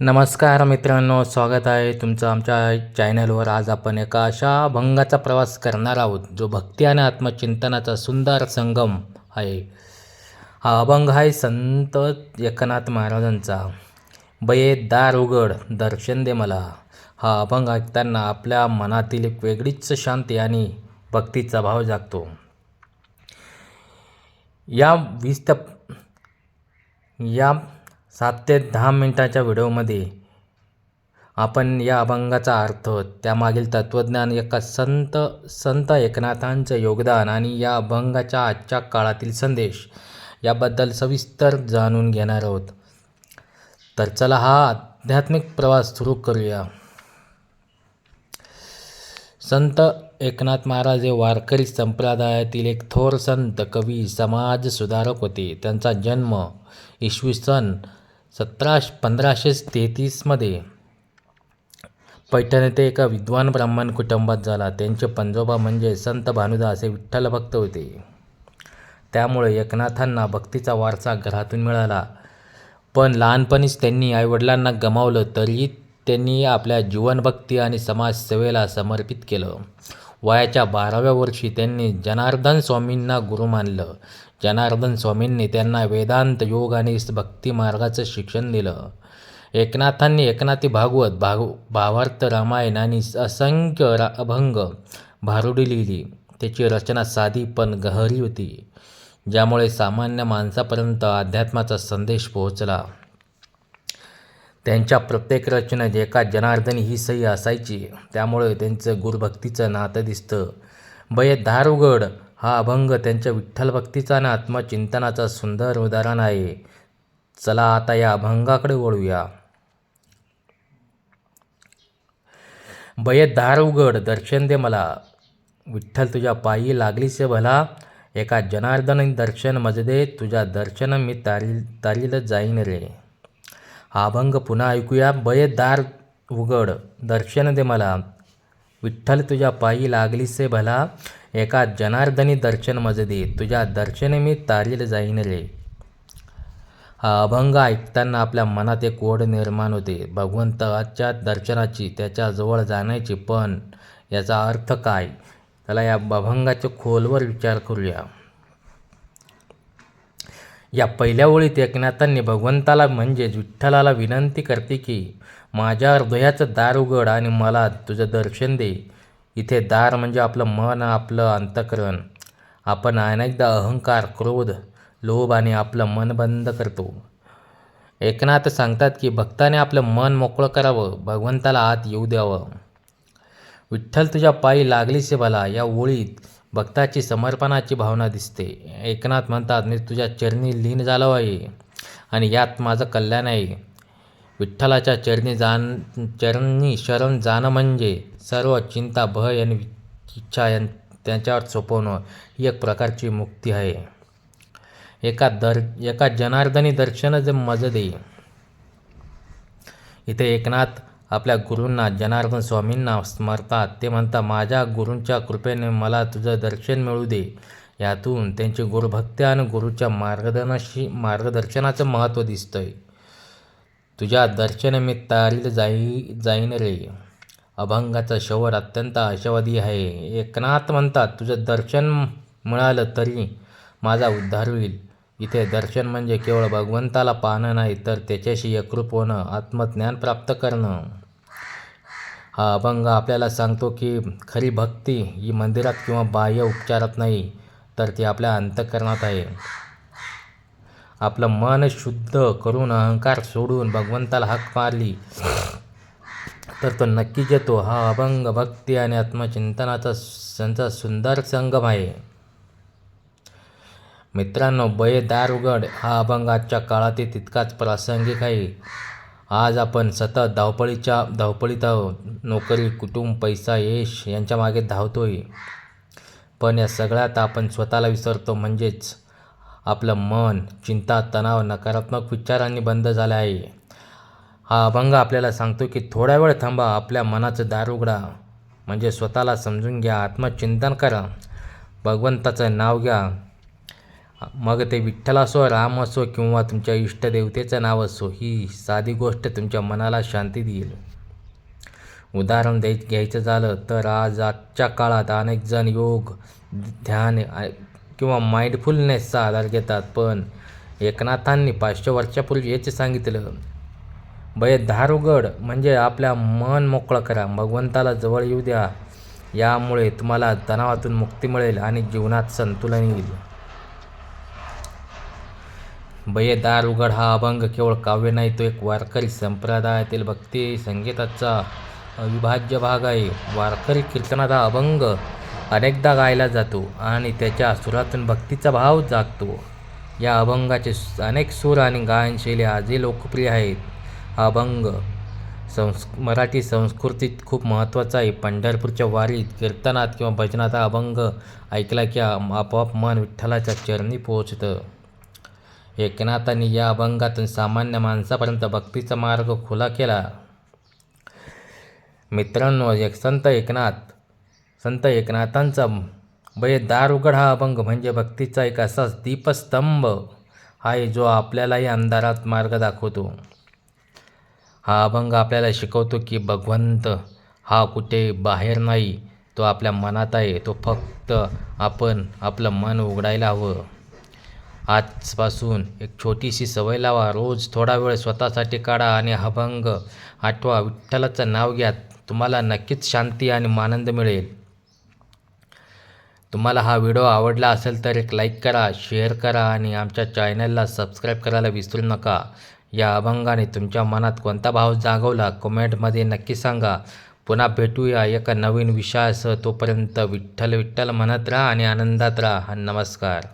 नमस्कार मित्रांनो स्वागत आहे तुमचं आमच्या चॅनलवर. आज आपण एका अशा अभंगाचा प्रवास करणार आहोत जो भक्ती आणि आत्मचिंतनाचा सुंदर संगम आहे. हा अभंग आहे संत एकनाथ महाराजांचा. बये दार उघड दर्शन दे मला. हा अभंग ऐकताना आपल्या मनातील एक वेगळीच शांती आणि भक्तीचा भाव जागतो. या वीस या सात ते दहा मिनटाच्या व्हिडिओमध्ये आपण या अभंगाचा अर्थ त्यामागील तत्त्वज्ञान एका संत संत एकनाथांचं योगदान आणि या अभंगाच्या आजच्या काळातील संदेश याबद्दल सविस्तर जाणून घेणार आहोत. तर चला हा आध्यात्मिक प्रवास सुरू करूया. संत एकनाथ महाराज हे वारकरी संप्रदायातील एक थोर संत कवी समाज सुधारक होते. त्यांचा जन्म इसवी सन सतराश पंधराशे तेहतीसमध्ये पैठण येथे एका विद्वान ब्राह्मण कुटुंबात झाला. त्यांचे पंजोबा म्हणजे संत भानुदास हे विठ्ठल भक्त होते. त्यामुळे एकनाथांना भक्तीचा वारसा घरातून मिळाला. पण लहानपणीच त्यांनी आईवडिलांना गमावलं तरीही त्यांनी आपल्या जीवनभक्ती आणि समाजसेवेला समर्पित केलं. वयाच्या बाराव्या वर्षी त्यांनी जनार्दन स्वामींना गुरु मानलं. जनार्दन स्वामींनी त्यांना वेदांत योग आणि भक्ती मार्गाचं शिक्षण दिलं. एकनाथांनी एकनाथी भागवत भाग भावार्थ रामायण आणि असंख्य रा अभंग भारुडी लिहिली. त्याची रचना साधी पण गहरी होती ज्यामुळे सामान्य माणसापर्यंत अध्यात्माचा संदेश पोहोचला. त्यांच्या प्रत्येक रचनेत एका जनार्दनी ही सही असायची. त्यामुळे त्यांचं गुरुभक्तीचं नातं दिसतं. बये दार हा अभंग त्यांच्या विठ्ठल भक्तीचा आणि आत्मचिंतनाचा सुंदर उदाहरण आहे. चला आता या अभंगाकडे वळूया. बये दार उघड दर्शन दे मला. विठ्ठल तुझ्या पायी लागलीसे भला. एका जनार्दन दर्शन मजदे तुझ्या दर्शन मी तारील तारील जाईन रे. हा अभंग पुन्हा ऐकूया. बये दार उघड दर्शन दे मला. विठ्ठल तुझ्या पायी लागलीसे भला. एका जनार्दनी दर्शन मजदी तुझ्या दर्शने मी तारील जाईन रे. हा अभंग ऐकताना आपल्या मनात एक ओढ निर्माण होते. भगवंताच्या दर्शनाची त्याच्याजवळ जाण्याची पण याचा अर्थ काय? त्याला या अभंगाच्या खोलवर विचार करूया. या पहिल्या ओळीत एकनाथांनी भगवंताला म्हणजेच विठ्ठलाला विनंती करते की माझ्या हृदयाचं दार उघड आणि मला तुझं दर्शन दे. इथे दार म्हणजे आपलं मन आपलं अंतकरण. आपण अनेकदा अहंकार क्रोध लोभ आणि आपलं मन बंद करतो. एकनाथ सांगतात की भक्ताने आपलं मन मोकळं करावं भगवंताला आत येऊ द्यावं. विठ्ठल तुझ्या पायी लागलीसे भला या ओळीत भक्ताची समर्पणाची भावना दिसते. एकनाथ म्हणतात मी तुझ्या चरणी लीन झालो आहे आणि यात माझं कल्याण आहे. विठ्ठलाच्या चरणी जाण चरणी शरण जाणं म्हणजे सर्व चिंता भय आणि इच्छा यां त्यांच्यावर सोपवणं ही एक प्रकारची मुक्ती आहे. एका दर एका जनार्दनी दर्शनच मज दे इथे एकनाथ आपल्या गुरूंना जनार्दन स्वामींना स्मरतात. ते म्हणतात माझ्या गुरूंच्या कृपेने मला तुझं दर्शन मिळू दे. यातून त्यांची गुरुभक्ती आणि गुरुच्या मार्गदर्शनाशी मार्गदर्शनाचं महत्त्व दिसतंय. तुझ्या दर्शनमित्त मी जाई जाईन रे. अभंगाचा शवर अत्यंत आशावादी आहे. एकनाथ म्हणतात तुझं दर्शन मिळालं तरी माझा उद्धार होईल. इथे दर्शन म्हणजे केवळ भगवंताला पाहणं नाही तर त्याच्याशी एकरूप होणं आत्मज्ञान प्राप्त करणं. हा अभंग आपल्याला सांगतो की खरी भक्ती ही मंदिरात किंवा बाह्य उपचारात नाही तर ती आपल्या अंतकरणात आहे. आपलं मन शुद्ध करून अहंकार सोडून भगवंताला हाक मारली. तर तो नक्कीच येतो. हा अभंग भक्ती आणि आत्मचिंतनाचा त्यांचा सुंदर संगम आहे. मित्रांनो बये दार उघड हा अभंग आजच्या काळातील तितकाच प्रासंगिक आहे. आज आपण सतत धावपळीच्या धावपळीत आहोत. नोकरी कुटुंब पैसा यश यांच्या मागे धावतोय. पण या सगळ्यात आपण स्वतःला विसरतो म्हणजेच आपलं मन चिंता तणाव नकारात्मक विचारांनी बंद झालं आहे. हा अभंग आपल्याला सांगतो की थोड्या वेळ थांबा आपल्या मनाचं दार उघडा. म्हणजे स्वतःला समजून घ्या आत्मचिंतन करा. भगवंताचं नाव घ्या. मग ते विठ्ठल असो राम असो किंवा तुमच्या इष्टदेवतेचं नाव असो ही साधी गोष्ट तुमच्या मनाला शांती देईल. उदाहरण द्याय घ्यायचं झालं तर आज आजच्या काळात अनेक जण योग ध्यान किंवा माइंडफुलनेसचा आधार घेतात. पण एकनाथांनी पाचशे वर्षापूर्वी हेच सांगितलं बये दारुगड म्हणजे आपल्या मन मोकळं करा. भगवंताला जवळ येऊ द्या. यामुळे तुम्हाला तणावातून मुक्ती मिळेल आणि जीवनात संतुलन येईल. बये दारुगड उघड हा अभंग केवळ काव्य नाही तो एक वारकरी संप्रदायातील भक्ती संगीताचा अविभाज्य भाग आहे. वारकरी कीर्तनाचा अभंग अनेकदा गायला जातो आणि त्याच्या सुरातून भक्तीचा भाव जागतो. या अभंगाचे अनेक सूर आणि गायनशैली आजही लोकप्रिय आहेत. हा अभंग संस् मराठी संस्कृतीत खूप महत्त्वाचा आहे. पंढरपूरच्या वारीत कीर्तनात किंवा भजनात हा अभंग ऐकला की आपोआप मन विठ्ठलाच्या चरणी पोहोचतं. एकनाथांनी या अभंगातून सामान्य माणसापर्यंत भक्तीचा मार्ग खुला केला. मित्रांनो एक संत एकनाथ संत एकनाथांचा बये दार उघड हा अभंग म्हणजे भक्तीचा एक असाच दीपस्तंभ. आहे जो आपल्यालाही अंधारात मार्ग दाखवतो. हा अभंग आपल्याला शिकवतो की भगवंत हा कुठे बाहेर नाही तो आपल्या मनात आहे. तो फक्त आपण आपलं मन उघडायला हवं. आजपासून एक छोटीशी सवय लावा. रोज थोडा वेळ स्वतःसाठी काढा आणि हा अभंग आठवा. विठ्ठलाचं नाव घ्या. तुम्हाला नक्कीच शांती आणि आनंद मिळेल. तुम्हाला हा व्हिडिओ आवडला असेल तर एक लाईक करा शेअर करा आणि आमच्या चॅनलला सबस्क्राईब करायला विसरू नका. या अभंगाने तुमच्या मनात कोणता भाव जागवला कमेंटमध्ये नक्की सांगा. पुन्हा भेटूया एका नवीन विषयासह. तोपर्यंत विठ्ठल विठ्ठल म्हणत राहा आणि आनंदात राहा. नमस्कार.